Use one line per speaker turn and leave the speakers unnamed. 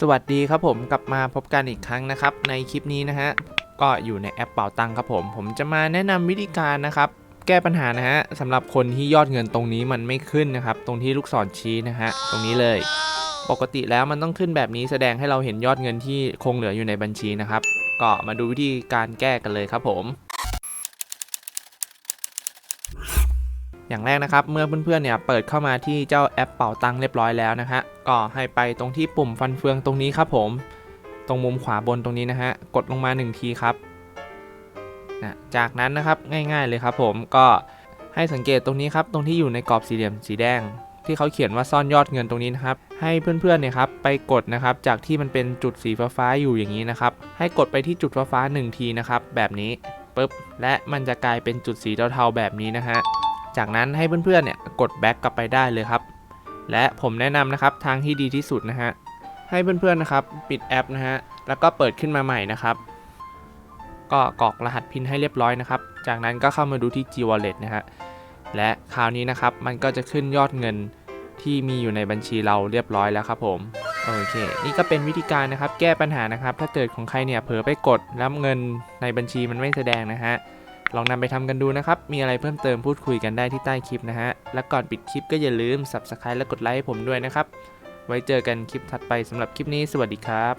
สวัสดีครับผมกลับมาพบกันอีกครั้งนะครับ ในคลิปนี้นะฮะก็อยู่ในแอปเป่าตังครับผม ผมจะมาแนะนำวิธีการนะครับ แก้ปัญหานะฮะสำหรับคนที่ยอดเงินตรงนี้มันไม่ขึ้นนะครับ ตรงที่ลูกศรชี้นะฮะตรงนี้เลย ปกติแล้วมันต้องขึ้นแบบนี้แสดงให้เราเห็นยอดเงินที่คงเหลืออยู่ในบัญชีนะครับ ก็มาดูวิธีการแก้กันเลยครับผม อย่างแรกนะครับ เมื่อเพื่อนๆเนี่ยเปิดเข้ามาที่เจ้าแอปเป่าตังค์เรียบร้อยแล้วนะฮะก็ให้ไปตรงที่ปุ่มฟันเฟืองตรงนี้ครับผม ตรงมุมขวาบนตรงนี้นะฮะกดลงมา 1 ทีครับนะจากนั้นนะครับง่ายๆเลยครับผมก็ให้สังเกตตรงนี้ครับตรงที่อยู่ในกรอบสี่เหลี่ยมสีแดง ที่เขาเขียนว่าซ่อนยอดเงินตรงนี้นะครับให้เพื่อนๆเนี่ยครับไปกดนะครับจากที่มันเป็นจุดสีฟ้าๆอยู่อย่างนี้นะครับให้กดไปที่จุดฟ้าๆหนึ่งทีนะครับแบบนี้ปุ๊บและมันจะกลายเป็นจุดสีเทาๆแบบนี้นะฮะ จากนั้นให้เพื่อนๆเนี่ยกดแบ็กกลับไปได้เลยครับ และผมแนะนำนะครับทางที่ดีที่สุดนะฮะให้เพื่อนๆนะครับปิดแอปนะฮะแล้วก็เปิดขึ้นมาใหม่นะครับ ก็กรอกรหัสพินให้เรียบร้อยนะครับ จากนั้นก็เข้ามาดูที่ G Wallet นะฮะและคราวนี้นะครับมันก็จะขึ้นยอดเงินที่มีอยู่ในบัญชีเราเรียบร้อยแล้วครับผมโอเค นี่ก็เป็นวิธีการนะครับ แก้ปัญหานะครับ ถ้าเกิดของใครเนี่ยเผลอไปกดแล้วเงินในบัญชีมันไม่แสดงนะฮะ ลองนำไปทำกันดูนะครับ มีอะไรเพิ่มเติมพูดคุยกันได้ที่ใต้คลิปนะฮะ และก่อนปิดคลิปก็อย่าลืม Subscribe และกดไลค์ให้ผมด้วยนะครับ ไว้เจอกันคลิปถัดไปสำหรับคลิปนี้ สวัสดีครับ